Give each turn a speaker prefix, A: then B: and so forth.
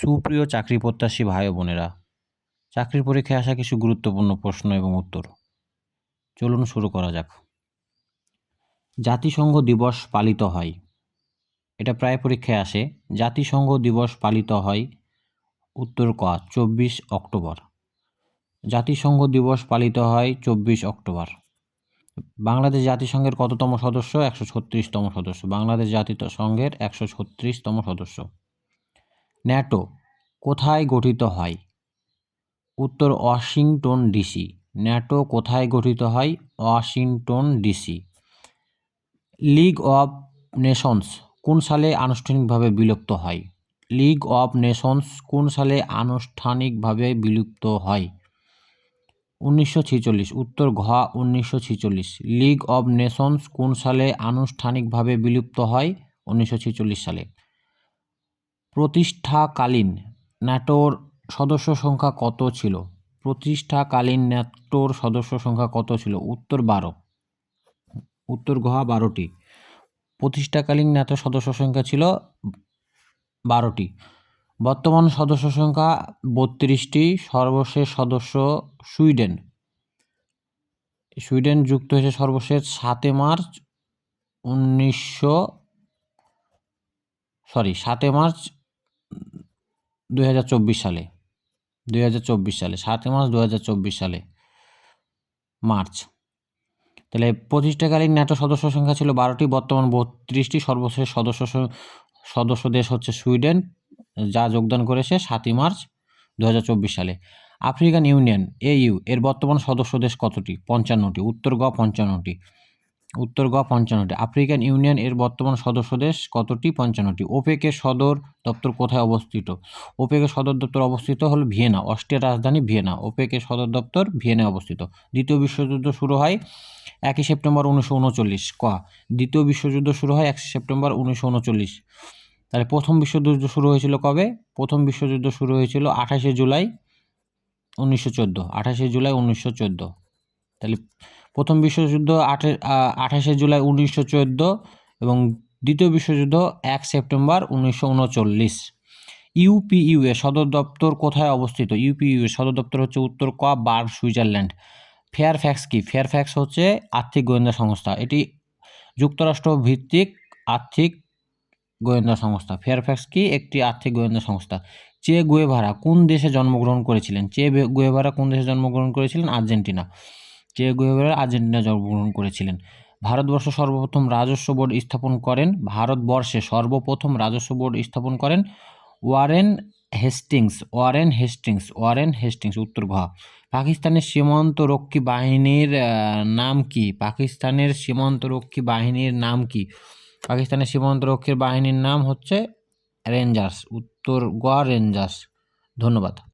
A: সুপ্রিয় চাকরি প্রত্যাশী ভাই বোনেরা, চাকরির পরীক্ষায় আসা কিছু গুরুত্বপূর্ণ প্রশ্ন এবং উত্তর। চলুন শুরু করা যাক। জাতিসংঘ দিবস পালিত হয়। এটা প্রায় পরীক্ষায় আসে। জাতিসংঘ দিবস পালিত হয় উত্তর ক, চব্বিশ অক্টোবর। জাতিসংঘ দিবস পালিত হয় চব্বিশ অক্টোবর। বাংলাদেশ জাতিসংঘের কততম সদস্য? একশো ছত্রিশতম সদস্য। বাংলাদেশ জাতিসংঘের একশো ছত্রিশতম সদস্য। ন্যাটো, কোথায় গঠিত হয়? উত্তর, ওয়াশিংটন ডিসি। ন্যাটো, কোথায় গঠিত হয়? Washington DC. League of Nations, কোন সালে আনুষ্ঠানিকভাবে বিলুপ্ত হয়? লিগ অব নেশনস, কোন সালে আনুষ্ঠানিকভাবে বিলুপ্ত হয়? উনিশশো ছেচল্লিশ, উত্তর, ঘ, উনিশশো ছেচল্লিশ। লিগ অব নেশনস, কোন সালে আনুষ্ঠানিকভাবে বিলুপ্ত হয়? উনিশশো ছেচল্লিশ সালে। প্রতিষ্ঠাকালীন ন্যাটোর সদস্য সংখ্যা কত ছিল? প্রতিষ্ঠাকালীন ন্যাটোর সদস্য সংখ্যা কত ছিল? উত্তর বারো। উত্তর ঘ বারোটি। প্রতিষ্ঠাকালীন ন্যাটোর সদস্য সংখ্যা ছিল বারোটি। বর্তমান সদস্য সংখ্যা বত্রিশটি। সর্বশেষ সদস্য সুইডেন। সুইডেন যুক্ত হয়েছে সর্বশেষ সাতে মার্চ উনিশশো, সরি, সাতে মার্চ দুই হাজার চব্বিশ সালে, দুই হাজার চব্বিশ সালে, সাতই মার্চ দু হাজার চব্বিশ সালে, মার্চ। তাহলে প্রতিষ্ঠাকালীন ন্যাটো সদস্য সংখ্যা ছিল বারোটি, বর্তমান বত্রিশটি, সর্বশেষ সদস্য সদস্য দেশ হচ্ছে সুইডেন, যা যোগদান করেছে সাতই মার্চ দু হাজার চব্বিশ সালে। আফ্রিকান ইউনিয়ন এইউ এর বর্তমান সদস্য দেশ কতটি? পঞ্চান্নটি, উত্তর গ পঞ্চান্নটি। উত্তর গ পঞ্চান্নটি। আফ্রিকান ইউনিয়ন এর বর্তমান সদস্য দেশ কতটি? পঞ্চান্নটি। ওপেকের সদর দপ্তর কোথায় অবস্থিত? ওপেকের সদর দপ্তর অবস্থিত হল ভিয়েনা, অস্ট্রিয়ার রাজধানী ভিয়েনা। ওপেকের সদর দপ্তর ভিয়েনায় অবস্থিত। দ্বিতীয় বিশ্বযুদ্ধ শুরু হয় একই সেপ্টেম্বর উনিশশো উনচল্লিশ। ক? দ্বিতীয় বিশ্বযুদ্ধ শুরু হয় একই সেপ্টেম্বর উনিশশো উনচল্লিশ। তাহলে প্রথম বিশ্বযুদ্ধ শুরু হয়েছিল কবে? প্রথম বিশ্বযুদ্ধ শুরু হয়েছিল আঠাশে জুলাই উনিশশো চোদ্দ। আঠাশে জুলাই উনিশশো চোদ্দ। তাহলে প্রথম বিশ্বযুদ্ধ আঠে আঠাশে জুলাই উনিশশো চোদ্দ এবং দ্বিতীয় বিশ্বযুদ্ধ এক সেপ্টেম্বর উনিশশো উনচল্লিশ। ইউপিইউ এর সদর দপ্তর কোথায় অবস্থিত? ইউপিইউ এর সদর দপ্তর হচ্ছে উত্তর ক বার সুইজারল্যান্ড। ফেয়ার ফেয়ারফ্যাক্স কি? ফেয়ারফ্যাক্স হচ্ছে আর্থিক গোয়েন্দা সংস্থা। এটি যুক্তরাষ্ট্র ভিত্তিক আর্থিক গোয়েন্দা সংস্থা। ফেয়ারফ্যাক্স কি? একটি আর্থিক গোয়েন্দা সংস্থা। চে গুয়েভারা কোন দেশে জন্মগ্রহণ করেছিলেন? চে গুয়েভারা কোন দেশে জন্মগ্রহণ করেছিলেন? আর্জেন্টিনা। চে গুয়েভারা আর্জেন্টিনা জন্মগ্রহণ করেছিলেন। ভারতবর্ষ সর্বপ্রথম রাজস্ব বোর্ড স্থাপন করেন। ভারতবর্ষে সর্বপ্রথম রাজস্ব বোর্ড স্থাপন করেন Warren Hastings Warren Hastings Warren Hastings, উত্তর ঘ পাকিস্তানের সীমান্তরক্ষী বাহিনীর নাম কি? পাকিস্তানের সীমান্তরক্ষী বাহিনীর নাম কি? পাকিস্তানের সীমান্তরক্ষীর বাহিনীর নাম হচ্ছে রেঞ্জার্স, উত্তর গোয়া রেঞ্জার্স। ধন্যবাদ।